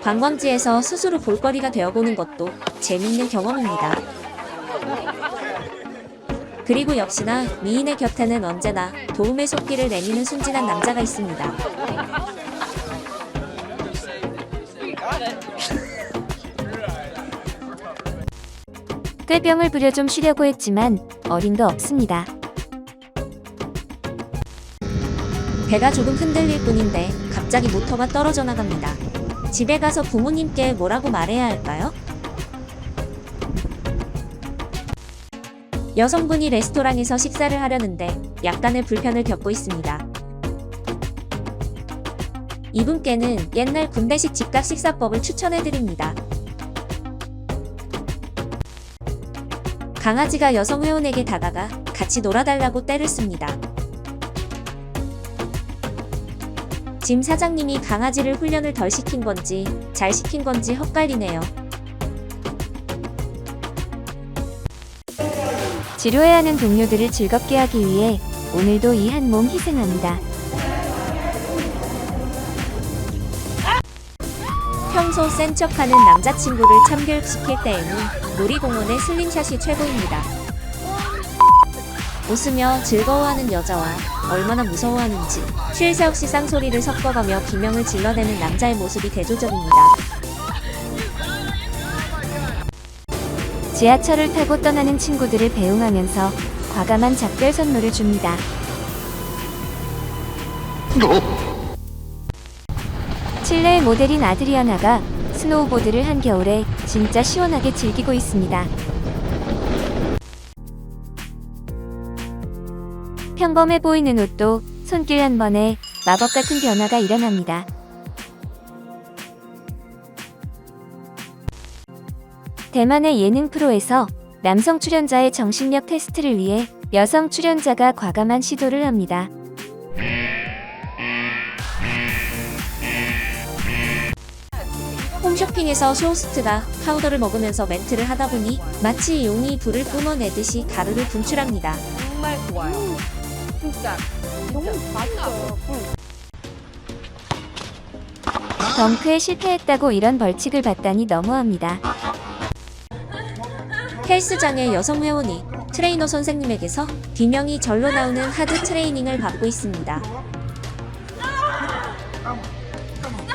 관광지에서 스스로 볼거리가 되어보는 것도 재밌는 경험입니다. 그리고 역시나 미인의 곁에는 언제나 도움의 손길을 내미는 순진한 남자가 있습니다. 꾀병을 부려 좀 쉬려고 했지만 어림도 없습니다. 배가 조금 흔들릴 뿐인데 갑자기 모터가 떨어져 나갑니다. 집에 가서 부모님께 뭐라고 말해야 할까요? 여성분이 레스토랑에서 식사를 하려는데 약간의 불편을 겪고 있습니다. 이분께는 옛날 군대식 집값 식사법을 추천해드립니다. 강아지가 여성 회원에게 다가가 같이 놀아달라고 떼를 씁니다. 짐 사장님이 강아지를 훈련을 덜 시킨 건지 잘 시킨 건지 헛갈리네요. 지루해하는 동료들을 즐겁게 하기 위해 오늘도 이 한 몸 희생합니다. 평소 센 척하는 남자친구를 참교육시킬 때에는 놀이공원의 슬림샷이 최고입니다. 웃으며 즐거워하는 여자와 얼마나 무서워하는지 쉴새 없이 쌍소리를 섞어가며 비명을 질러대는 남자의 모습이 대조적입니다. 지하철을 타고 떠나는 친구들을 배웅하면서 과감한 작별 선물을 줍니다. 칠레의 모델인 아드리아나가 스노우보드를 한겨울에 진짜 시원하게 즐기고 있습니다. 평범해 보이는 옷도 손길 한 번에 마법 같은 변화가 일어납니다. 대만의 예능 프로에서 남성 출연자의 정신력 테스트를 위해 여성 출연자가 과감한 시도를 합니다. 홈쇼핑에서 쇼호스트가 파우더를 먹으면서 멘트를 하다 보니 마치 용이 불을 뿜어내듯이 가루를 분출합니다. 정말 좋아요. 진짜 너무 맛있어요. 덩크에 실패했다고 이런 벌칙을 받다니 너무합니다. 헬스장의 여성 회원이 트레이너 선생님에게서 비명이 절로 나오는 하드 트레이닝을 받고 있습니다.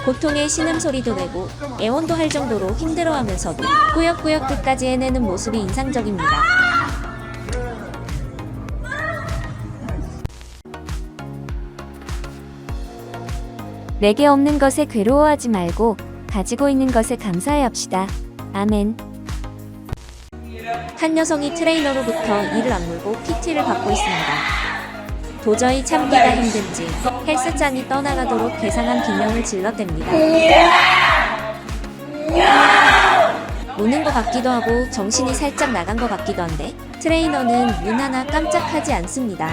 고통의 신음소리도 내고 애원도 할 정도로 힘들어하면서도 꾸역꾸역 끝까지 해내는 모습이 인상적입니다. 내게 없는 것에 괴로워하지 말고 가지고 있는 것에 감사해 합시다. 아멘. 한 여성이 트레이너로부터 이를 악물고 PT를 받고 있습니다. 도저히 참기가 힘든지 헬스장이 떠나가도록 괴상한 비명을 질러댑니다. 우는 것 같기도 하고 정신이 살짝 나간 것 같기도 한데 트레이너는 눈 하나 깜짝하지 않습니다.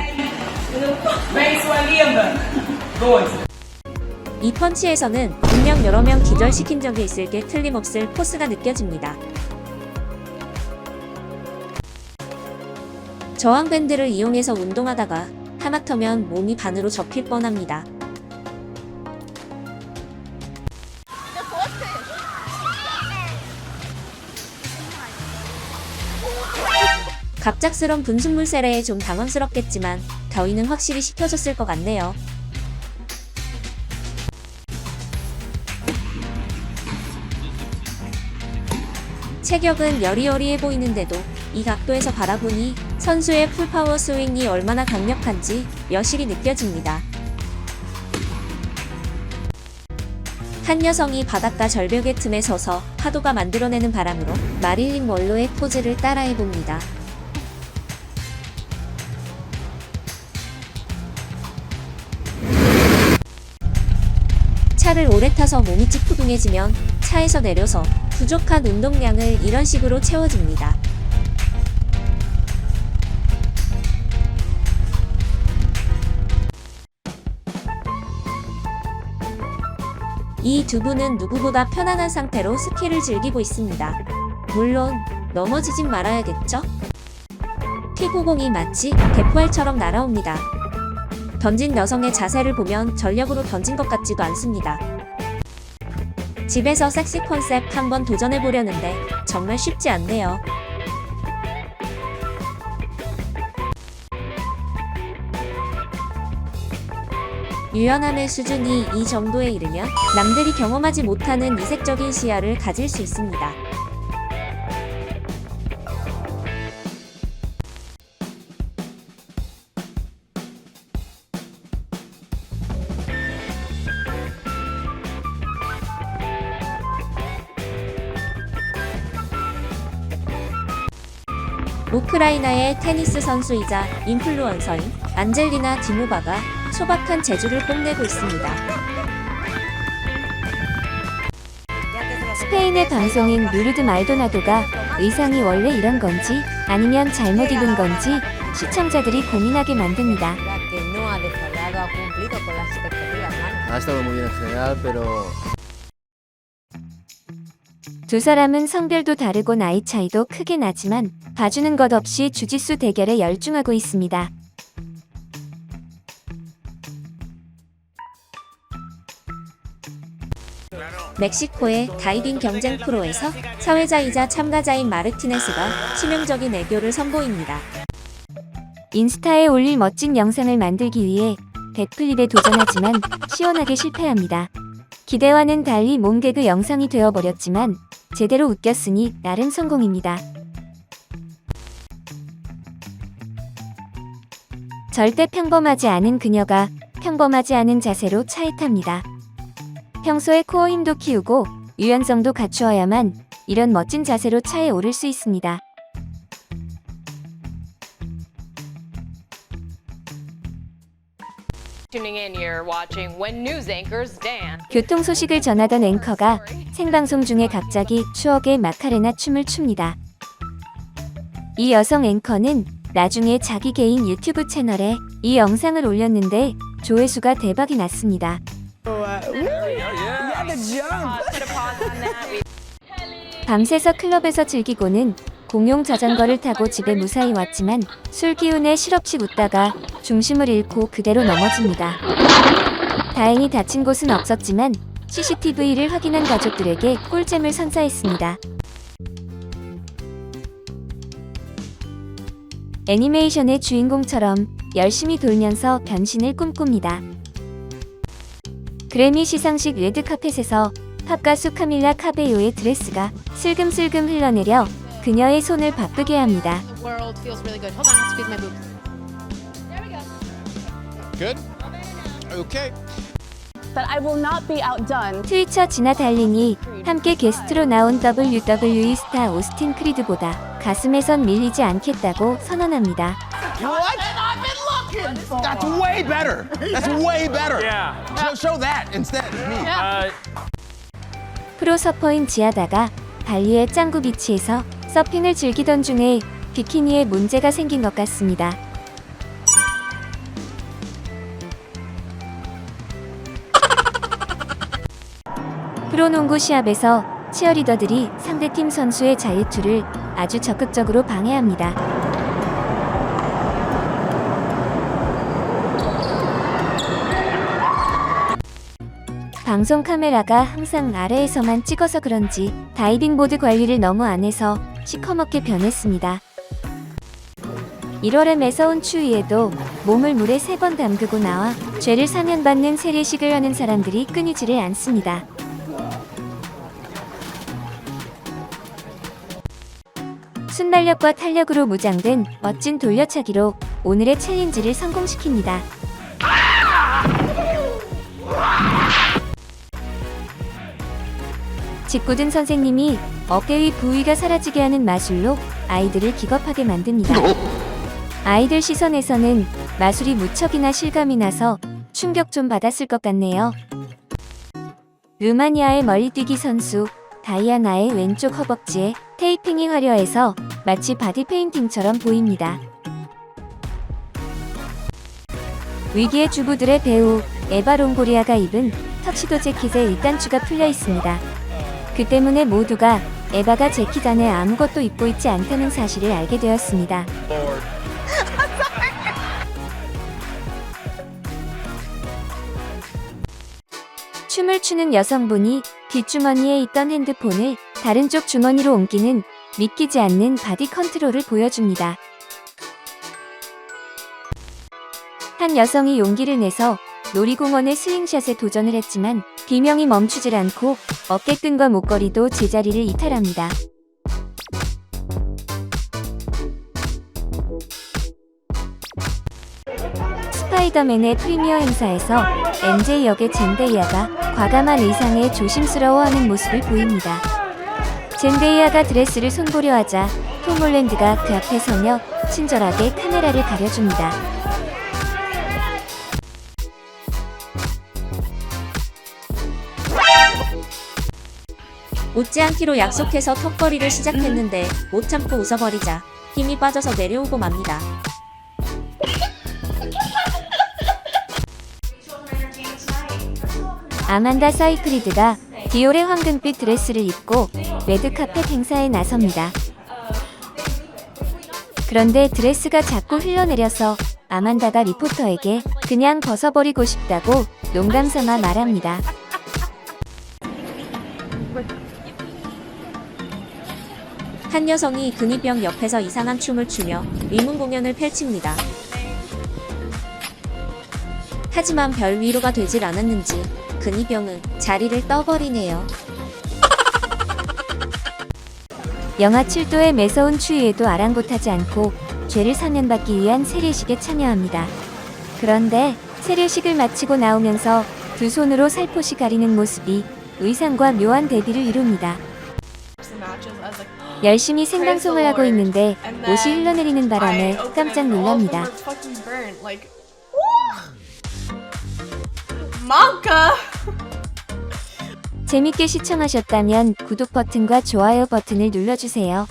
이 펀치에서는 분명 여러 명 기절시킨 적이 있을 게 틀림없을 포스가 느껴집니다. 저항 밴드를 이용해서 운동하다가 하마터면 몸이 반으로 접힐 뻔합니다. 갑작스런 분순물 세례에 좀 당황스럽겠지만 더위는 확실히 식혀졌을 것 같네요. 체격은 여리여리해 보이는데도 이 각도에서 바라보니 선수의 풀파워 스윙이 얼마나 강력한지 여실히 느껴집니다. 한 여성이 바닷가 절벽의 틈에 서서 파도가 만들어내는 바람으로 마릴린 원로의 포즈를 따라해 봅니다. 차를 오래 타서 몸이 찌푸둥해지면 차에서 내려서 부족한 운동량을 이런 식으로 채워줍니다. 이 두 분은 누구보다 편안한 상태로 스키를 즐기고 있습니다. 물론 넘어지진 말아야겠죠? 피구공이 마치 대포알처럼 날아옵니다. 던진 여성의 자세를 보면 전력으로 던진 것 같지도 않습니다. 집에서 섹시 컨셉 한번 도전해 보려는데 정말 쉽지 않네요. 유연함의 수준이 이 정도에 이르면 남들이 경험하지 못하는 이색적인 시야를 가질 수 있습니다. 우크라이나의 테니스 선수이자 인플루언서인 안젤리나 디모바가 소박한 재주를 뽐내고 있습니다. 스페인의 방송인 루르드 말도나도가 의상이 원래 이런 건지 아니면 잘못 입은 건지 시청자들이 고민하게 만듭니다. 두 사람은 성별도 다르고 나이 차이도 크게 나지만 봐주는 것 없이 주짓수 대결에 열중하고 있습니다. 멕시코의 다이빙 경쟁 프로에서 사회자이자 참가자인 마르티네스가 치명적인 애교를 선보입니다. 인스타에 올릴 멋진 영상을 만들기 위해 백플립에 도전하지만 시원하게 실패합니다. 기대와는 달리 몸개그 영상이 되어버렸지만 제대로 웃겼으니 나름 성공입니다. 절대 평범하지 않은 그녀가 평범하지 않은 자세로 차에 탑니다. 평소에 코어 힘도 키우고 유연성도 갖추어야만 이런 멋진 자세로 차에 오를 수 있습니다. Tuning in, you're watching When News Anchors Dance. 교통 소식을 전하던 앵커가 생방송 중에 갑자기 추억의 마카레나 춤을 춥니다. 이 여성 앵커는 나중에 자기 개인 유튜브 채널에 이 영상을 올렸는데 조회수가 대박이 났습니다. 밤새서 클럽에서 즐기고는 공용 자전거를 타고 집에 무사히 왔지만 술 기운에 실없이 웃다가 중심을 잃고 그대로 넘어집니다. 다행히 다친 곳은 없었지만 CCTV를 확인한 가족들에게 꿀잼을 선사했습니다. 애니메이션의 주인공처럼 열심히 돌면서 변신을 꿈꿉니다. 그래미 시상식 레드카펫에서 팝가수 카밀라 카베요의 드레스가 슬금슬금 흘러내려 그녀의 손을 바쁘게 합니다. world feels really good. Hold on, I'll squeeze my boobs. Good? Okay. But I will not be outdone. 트위처 지나 달링이 함께 게스트로 나온 WWE 스타 오스틴 크리드보다 가슴에선 밀리지 않겠다고 선언합니다. What? That's way better. That's way better. Yeah. Show, show that instead. 프로 서퍼인 지하다가 발리의 짱구 비치에서 서핑을 즐기던 중에 비키니에 문제가 생긴 것 같습니다. 프로농구 시합에서 치어리더들이 상대팀 선수의 자유투를 아주 적극적으로 방해합니다. 방송 카메라가 항상 아래에서만 찍어서 그런지 다이빙 보드 관리를 너무 안 해서 시커멓게 변했습니다. 1월의 매서운 추위에도 몸을 물에 세 번 담그고 나와 죄를 사면받는 세례식을 하는 사람들이 끊이지를 않습니다. 순발력과 탄력으로 무장된 멋진 돌려차기로 오늘의 챌린지를 성공시킵니다. 짓궂은 선생님이 어깨 위 부위가 사라지게 하는 마술로 아이들을 기겁하게 만듭니다. 아이들 시선에서는 마술이 무척이나 실감이 나서 충격 좀 받았을 것 같네요. 루마니아의 멀리뛰기 선수 다이아나의 왼쪽 허벅지에 테이핑이 화려해서 마치 바디 페인팅처럼 보입니다. 위기의 주부들의 배우 에바 롱고리아가 입은 터치도 재킷에 일단추가 풀려 있습니다. 그 때문에 모두가 에바가 재킷 안에 아무것도 입고 있지 않다는 사실을 알게 되었습니다. 춤을 추는 여성분이 뒷주머니에 있던 핸드폰을 다른 쪽 주머니로 옮기는 믿기지 않는 바디 컨트롤을 보여줍니다. 한 여성이 용기를 내서 놀이공원의 스윙샷에 도전을 했지만 비명이 멈추질 않고 어깨끈과 목걸이도 제자리를 이탈합니다. 스파이더맨의 프리미어 행사에서 MJ 역의 젠데이아가 과감한 의상에 조심스러워하는 모습을 보입니다. 젠데이아가 드레스를 손보려 하자 톰 홀랜드가 그 앞에 서며 친절하게 카메라를 가려줍니다. 웃지 않기로 약속해서 턱걸이를 시작했는데 못 참고 웃어버리자 힘이 빠져서 내려오고 맙니다. 아만다 사이크리드가 디올의 황금빛 드레스를 입고 레드 카펫 행사에 나섭니다. 그런데 드레스가 자꾸 흘러내려서 아만다가 리포터에게 그냥 벗어버리고 싶다고 농담 삼아 말합니다. 한 여성이 근위병 옆에서 이상한 춤을 추며 위문 공연을 펼칩니다. 하지만 별 위로가 되질 않았는지 근위병은 자리를 떠버리네요. 영하 7도의 매서운 추위에도 아랑곳하지 않고 죄를 사면받기 위한 세례식에 참여합니다. 그런데 세례식을 마치고 나오면서 두 손으로 살포시 가리는 모습이 의상과 묘한 대비를 이룹니다. 열심히 생방송을 하고 있는데 옷이 흘러내리는 바람에 깜짝 놀랍니다. 재밌게 시청하셨다면 구독 버튼과 좋아요 버튼을 눌러주세요.